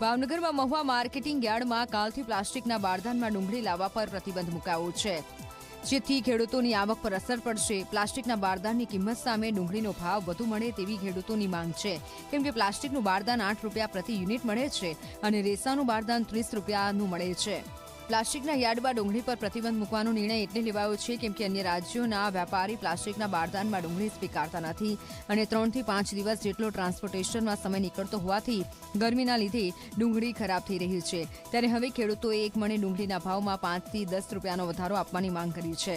ભાવનગરમાં મહુવા માર્કેટિંગ યાર્ડમાં કાલથી પ્લાસ્ટિકના બારદાનમાં ડુંગળી લાવવા પર પ્રતિબંધ મુકાયો છે. જેથી ખેડૂતોની આવક પર અસર પડશે. પ્લાસ્ટિકના બારદાનની કિંમત સામે ડુંગળીનો ભાવ વધુ મળે તેવી ખેડૂતોની માંગ છે. કેમ કે પ્લાસ્ટિકનું બારદાન આઠ રૂપિયા પ્રતિ યુનિટ મળે છે અને રેસાનું બારદાન ત્રીસ રૂપિયાનું મળે છે. પ્લાસ્ટિકના યાર્ડમાં ડુંગળી પર પ્રતિબંધ મૂકવાનો નિર્ણય એટલે લેવાયો છે, કેમ કે અન્ય રાજ્યોના વેપારી પ્લાસ્ટિકના બારદાનમાં ડુંગળી સ્વીકારતા નથી અને ત્રણથી પાંચ દિવસ જેટલો ટ્રાન્સપોર્ટેશનમાં સમય નીકળતો હોવાથી ગરમીના લીધે ડુંગળી ખરાબ થઈ રહી છે. ત્યારે હવે ખેડૂતોએ એક મણે ડુંગળીના ભાવમાં પાંચથી દસ રૂપિયાનો વધારો આપવાની માંગ કરી છે.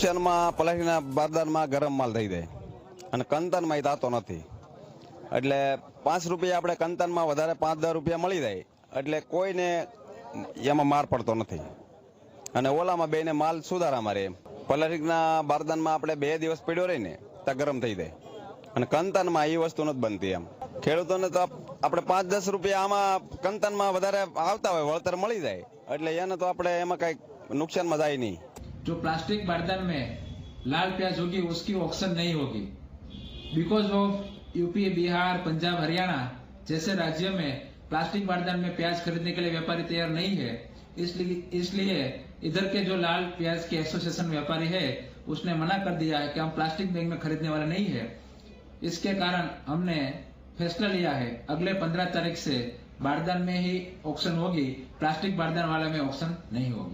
કિચનમાં પ્લાસ્ટિકના બારદાનમાં ગરમ માલ થઈ જાય અને કંતનમાં એ થતો નથી. એટલે પાંચ રૂપિયા આપણે કંતનમાં વધારે પાંચ દસ રૂપિયા મળી જાય. એટલે કોઈને એમાં માર પડતો નથી અને ઓલામાં બેને માલ સુધારામાં રહે પ્લાસ્ટિકના બારદાનમાં આપણે બે દિવસ પડ્યો રહી ને ત્યાં ગરમ થઈ જાય અને કંતનમાં એ વસ્તુ નથી બનતી એમ ખેડૂતોને તો આપણે પાંચ દસ રૂપિયા આમાં કંતનમાં વધારે આવતા હોય વળતર મળી જાય એટલે એને તો આપણે એમાં કઈ નુકસાનમાં જાય નહીં जो प्लास्टिक बर्तन में लाल प्याज होगी उसकी ऑक्शन नहीं होगी because of UP Bihar Punjab Haryana जैसे राज्यों में प्लास्टिक बारदान में प्याज खरीदने के लिए व्यापारी तैयार नहीं है। इसलिए इसलिए इधर के जो लाल प्याज के एसोसिएशन व्यापारी है, उसने मना कर दिया है कि हम प्लास्टिक बैग में खरीदने वाले नहीं है। इसके कारण हमने फैसला लिया है, अगले पंद्रह तारीख से बारदान में ही ऑक्शन होगी, प्लास्टिक बारदान वाले में ऑक्शन नहीं होगी।